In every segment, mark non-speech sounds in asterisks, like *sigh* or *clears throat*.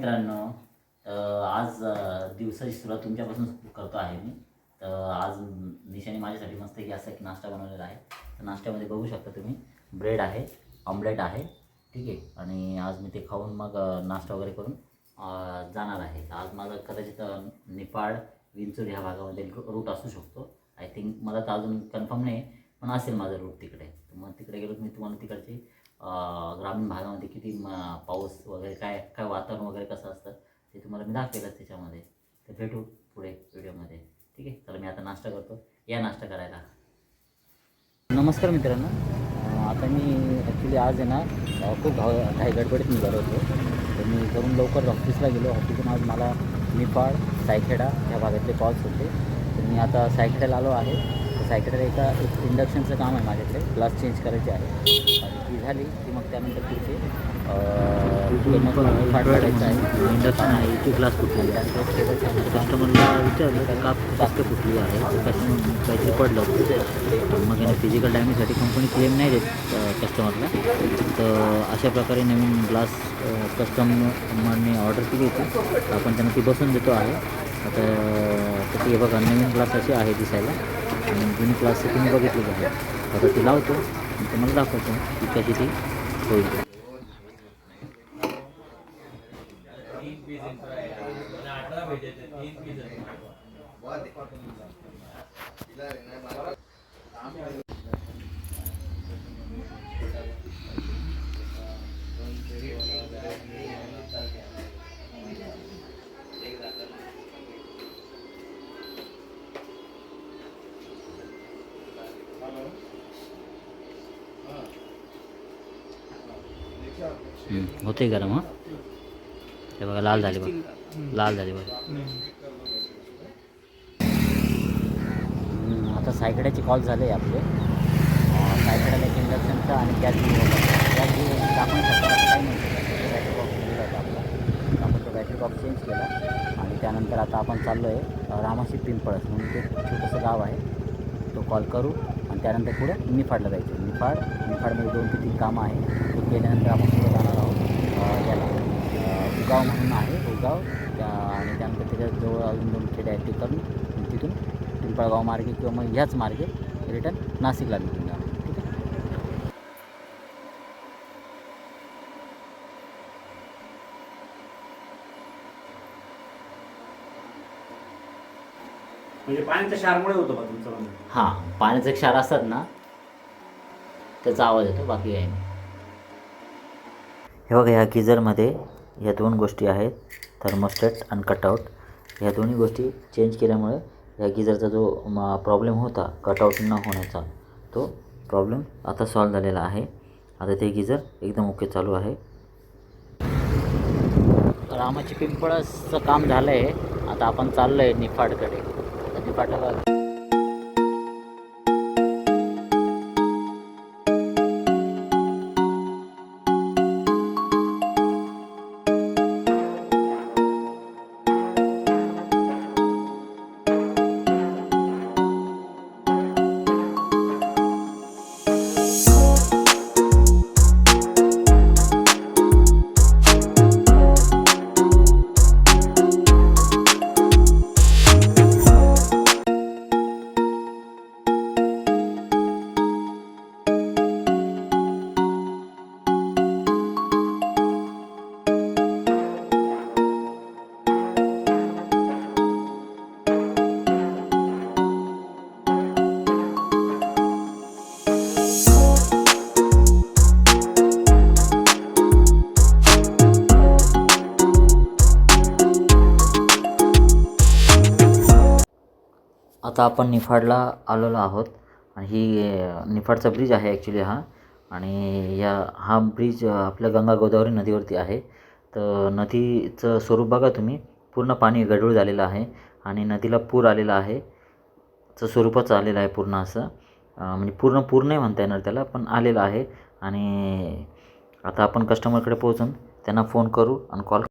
मित्रांनो आज दिवसाची सुरुवात तुमच्यापासून करतो आहे मी. तर आज निशाने माझ्यासाठी मस्त की असा की नाश्ता बनवलेला आहे. तर नाश्त्यामध्ये बघू शकता तुम्ही ब्रेड आहे ऑमलेट आहे ठीक आहे. आणि आज मी ते खाऊन मग नाश्ता वगैरे करून जाणार आहे. आज माझं कदाचित नेपाळ निपाड विंचूर ह्या भागामध्ये रूट असू शकतो. आय थिंक मला तर अजून कन्फर्म नाही पण असेल माझं रूट तिकडे. मग तिकडे गेलो मी तुम्हाला तिकडची ग्रामीण भागामध्ये किती पाऊस वगैरे काय काय वातावरण वगैरे कसं असतं ते तुम्हाला मी दाखवेलच त्याच्यामध्ये. तर भेटू पुढे व्हिडिओमध्ये. ठीक आहे? चला मी आता नाश्ता करतो. या नाश्ता करायला. नमस्कार मित्रांनो. आता मी ॲक्च्युली आज आहे ना खूप घाव काही गडबडीत निघालो होतो. तर मी करून लवकर ऑफिसला गेलो. ऑफिसून आज मला निपाड सायखेडा ह्या भागातले कॉल्स होते. तर मी आता सायखेड्याला आलो आहे. तर सायखेड्याला एका एक इंडक्शनचं काम आहे माझ्याकडे. ग्लास चेंज करायचे आहे. झाली की मग त्यानंतर पुढचे फाट काढायचं आहे. इंडक्शन आहे ग्लास फुटलेली आहे. कस्टमरला विचारलं का जास्त फुटली आहे? कस्टमर काहीतरी पडलं होतं. मग याने फिजिकल डॅमेजसाठी कंपनी क्लेम नाही देत कस्टमरला. तर अशा प्रकारे नवीन ग्लास कस्टमरने ऑर्डर केली होती. आपण त्यांना ती बसून देतो आहे. आता तर ती बघा नवीन ग्लास अशी आहे दिसायला. आणि जुनी ग्लास तुम्ही बघितलीच आहे. आता ती लावतो. आणि तुम्हाला दाखवतो की कशी ती होईल. होते गरम हां? हे बघा लाल झाली बघ. लाल झाली बघ. आता सायकड्याचे कॉल झाले आपले. सायकड्याला एक इंडक्शनचा आणि गॅस गॅस आपण काही नाही बॅटरी बॉक्स दिला होता आपला आपण तो बॅटरी बॉक्स चेंज केला. आणि त्यानंतर आता आपण चाललो आहे रामाशी पिंपळस म्हणून ते छोटंसं गाव आहे. तो कॉल करू आणि त्यानंतर पुढे निफाडला जायचं. निफाड निफाडमध्ये दोन ते तीन कामं आहे ते केल्यानंतर आपण पुढे जाणार याला. उगाव म्हणून आहे उगाव. त्या आणि त्यानंतर त्याच्याजवळ अजून दोन खेडे आहेत ते करून तिथून. पिंपळगाव मार्गे किंवा मग ह्याच मार्गे रिटर्न नाशिकला निघून जाणार. म्हणजे पाण्याच्या शारमुळे होतो का तुमचं हां पाण्याचे क्षार असतात ना त्याचा आवाज येतो बाकी काही नाही. हे बघा ह्या गिझरमध्ये ह्या दोन गोष्टी आहेत थर्मोस्टेट आणि कटआउट ह्या दोन्ही गोष्टी चेंज केल्यामुळे ह्या गिझरचा जो प्रॉब्लेम होता कटआउट न होण्याचा तो प्रॉब्लेम आता सॉल्व झालेला आहे. आता ते गिझर एकदम ओके चालू आहे. रामाची पिंपळाचं काम झालं आहे आता आपण चाललो आहे निफाडकडे. निफाटाला आता आपण निफाडला आलेलो आहोत. आणि ही निफाडचा ब्रिज आहे ॲक्च्युली हा. आणि या हा ब्रिज आपल्या गंगा गोदावरी नदीवरती आहे. तर नदीचं स्वरूप बघा तुम्ही. पूर्ण पाणी गढूळ झालेलं आहे. आणि नदीला पूर आलेला आहे. चं स्वरूपच आलेलं आहे पूर्ण असं. म्हणजे पूर्ण पूर नाही म्हणता येणार त्याला पण आलेलं आहे. आणि आता आपण कस्टमरकडे पोहोचून त्यांना फोन करू आणि कॉल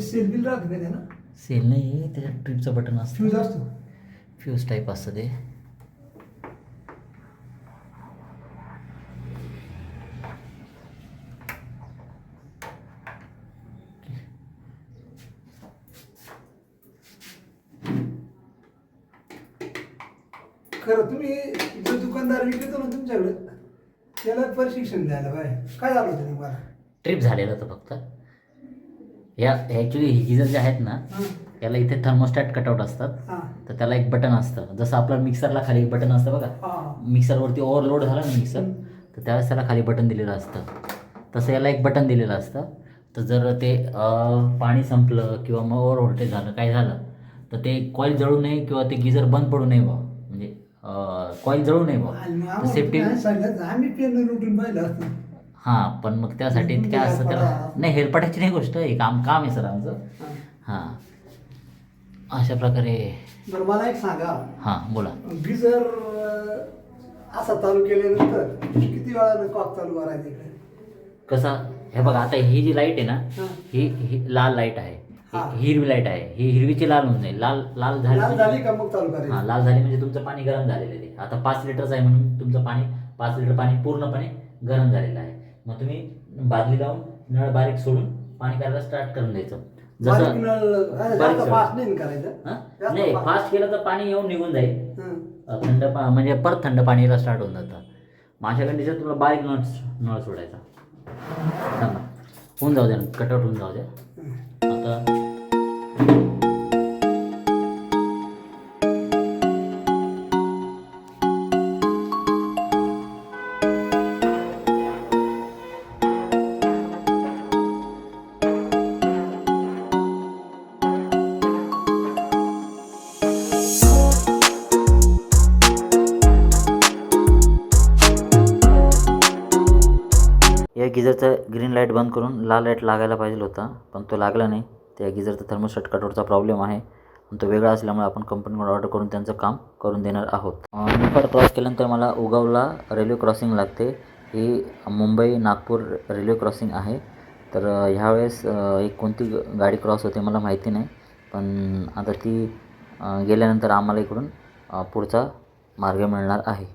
सेल बिल राहतं का त्यानं? सेल नाही त्याच्यात ट्रिपचं बटन असतं. फ्यूज असतो. फ्यूज टाईप असतं ते. खरं तुम्ही जो दुकानदार विकतो ना तुमच्याकडे त्याला प्रशिक्षण द्यायला पाहिजे काय झालं होतं तुम्हाला ट्रिप झालेलं होतं फक्त. या ॲक्च्युली ही गिजर जे आहेत ना हां याला इथे थर्मोस्टॅट कटआउट असतात. तर त्याला एक बटन असतं. जसं आपलं मिक्सरला खाली एक बटन असतं बघा. मिक्सरवरती ओव्हरलोड झाला ना मिक्सर तर त्यावेळेस त्याला खाली बटन दिलेलं असतं. तसं याला एक बटन दिलेलं असतं. तर जर ते पाणी संपलं किंवा मग ओव्हर व्होल्टेज झालं काय झालं तर ते कॉईल जळू नये किंवा ते गिजर बंद पडू नये बा म्हणजे कॉईल जळू नये बा सेफ्टी हां पण मग त्यासाठी काय असतं त्याला. नाही हेलपाटाची नाही गोष्ट आहे काम काम आहे सर आमचं. हां. हां. अशा प्रकारे बरं मला एक सांगा. हां बोला. गिझर अं, असा चालू केल्यानंतर किती वेळानं कॉक चालू करायचं इकडे? कसा? हे बघा आता ही जी लाइट आहे ना हां. ही ही लाल लाइट आहे. हां. ही हिरवी लाइट आहे. ही हिरवीची लाल होऊन जाईल. लाल लाल झाली म्हणजे- झाली का मग चालू करायचं? हां लाल झाली म्हणजे तुमचं पाणी गरम झालेलं आहे. आता पाच लिटरचं आहे म्हणून तुमचं पाणी पाच लिटर पाणी पूर्णपणे गरम झालेलं आहे. मग तुम्ही बादली लावून नळ बारीक सोडून पाणी करायला स्टार्ट करून द्यायचं. जसं बारीक नाही हां? फास्ट केलं तर पाणी येऊन निघून जाईल. थंड पा म्हणजे परत थंड पाणी यायला स्टार्ट होऊन जातं. माझ्या कंडिशन तुला बारीक नळ नळ सोडायचा. थांबा. होऊन जाऊ द्या कटआउट होऊन जाऊ द्या आता या ग्रीन लाइट बंद करून लाल लाइट लागायला पाहिजे होता पण तो लागला नाही. त्या गिझरचा थर्मोस्टॅट कटआउटचा प्रॉब्लेम आहे आणि तो वेगळा असल्यामुळे आपण कंपनीकडे ऑर्डर करून त्यांचं काम करून देणार आहोत. निफाड क्रॉस केल्यानंतर मला उगावला रेल्वे क्रॉसिंग लागते. ही मुंबई नागपूर रेल्वे क्रॉसिंग आहे. तर ह्यावेळेस एक कोणती ग- गाडी क्रॉस होते मला माहिती नाही पण आता ती गेल्यानंतर आम्हाला इकडून पुढचा मार्ग मिळणार आहे.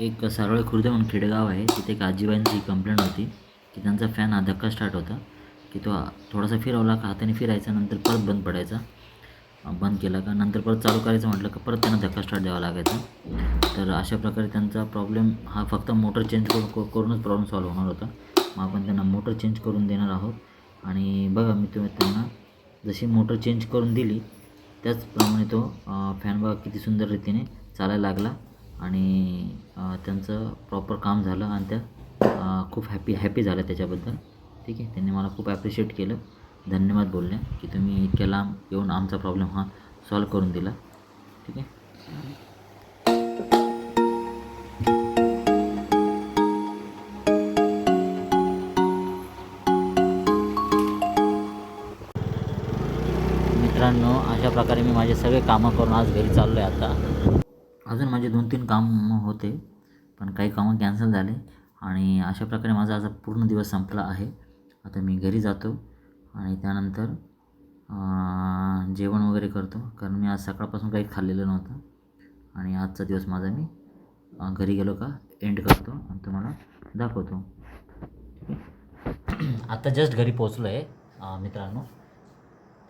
एक सरळ खुर्द म्हणून खेडेगाव आहे. तिथे एक आजीबाईंची कंप्लेंट होती की त्यांचा फॅन हा धक्का स्टार्ट होता. की तो थोडासा फिरवला का हाताने फिरायचा नंतर परत बंद पडायचा. बंद केला का नंतर परत चालू करायचं म्हटलं का परत त्यांना धक्का स्टार्ट द्यावा लागायचा. तर अशा प्रकारे त्यांचा प्रॉब्लेम हा फक्त मोटर चेंज करून करूनच प्रॉब्लेम सॉल्व्ह होणार होता. मग आपण त्यांना मोटर चेंज करून देणार आहोत. आणि बघा मी तुम्ही त्यांना जशी मोटर चेंज करून दिली त्याचप्रमाणे तो फॅन बघा किती सुंदर रीतीने चालायला लागला. आणि त्यांचं प्रॉपर काम झालं आणि त्या खूप हॅपी हॅपी झाल्या त्याच्याबद्दल. ठीक आहे? त्यांनी मला खूप ॲप्रिशिएट केलं. धन्यवाद बोलल्या की तुम्ही इतक्या लांब येऊन आमचा प्रॉब्लेम हा सॉल्व करून दिला. ठीक आहे? मित्रांनो अशा प्रकारे मी माझे सगळे कामं करून आज घरी चाललो आहे आता. दोन तीन काम होते पण काही कामं कॅन्सल झाले आणि अशा प्रकारे माझा आज पूर्ण दिवस संपला आहे. आता मी घरी जातो आणि त्यानंतर जेवण वगैरे करतो कारण मी आज सकाळपासून काही खाल्लेलं नव्हतं. आणि आजचा दिवस माझा मी घरी गेलो का एंड करतो आणि तुम्हाला दाखवतो. *clears throat* आता जस्ट घरी पोचलो आहे मित्रांनो.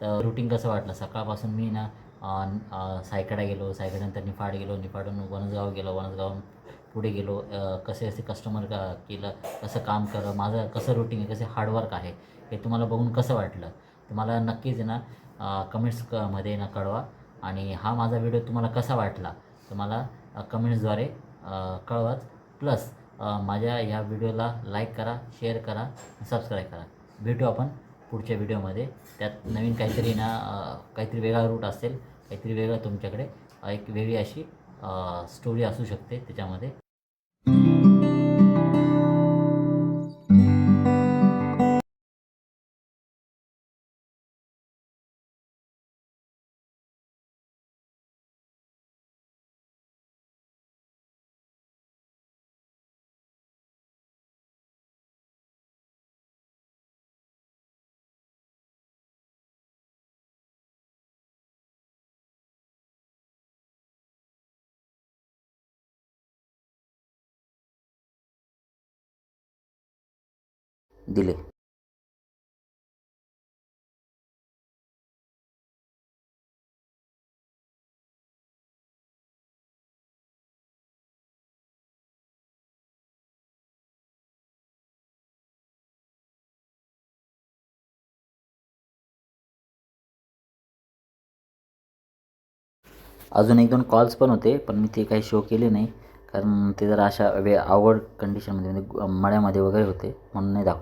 तर रुटीन कसं वाटलं? सकाळपासून मी ना सायकडा गेलो सायकड्यानंतर निफाड गेलो निफाडून वनसगाव गेलो वनसगावून पुढे गेलो. कसे असे कस्टमर का केलं कसं काम करा माझं कसं रुटीन आहे कसे हार्डवर्क आहे हे तुम्हाला बघून कसं वाटलं? तुम्हाला नक्कीच आहे ना कमेंट्स क मध्ये ना कळवा. आणि हा माझा व्हिडिओ तुम्हाला कसा वाटला तुम्हाला कमेंट्सद्वारे कळवाच प्लस माझ्या ह्या व्हिडिओला लाईक करा शेअर करा सबस्क्राईब करा. भेटू आपण पुढच्या व्हिडिओमध्ये. त्यात नवीन काहीतरी ना काहीतरी वेगळा रूट असेल काहीतरी वेगळं तुमच्याकडे. एक वेगळी अशी स्टोरी असू शकते त्याच्यामध्ये. दिले. अजून एक दोन कॉल्स पण होते पण मी ते काही शो केले नाही. कारण ते जरा अशा वे आवड कंडिशनमध्ये म्हणजे मळ्यामध्ये वगैरे होते म्हणून नाही दाखवले.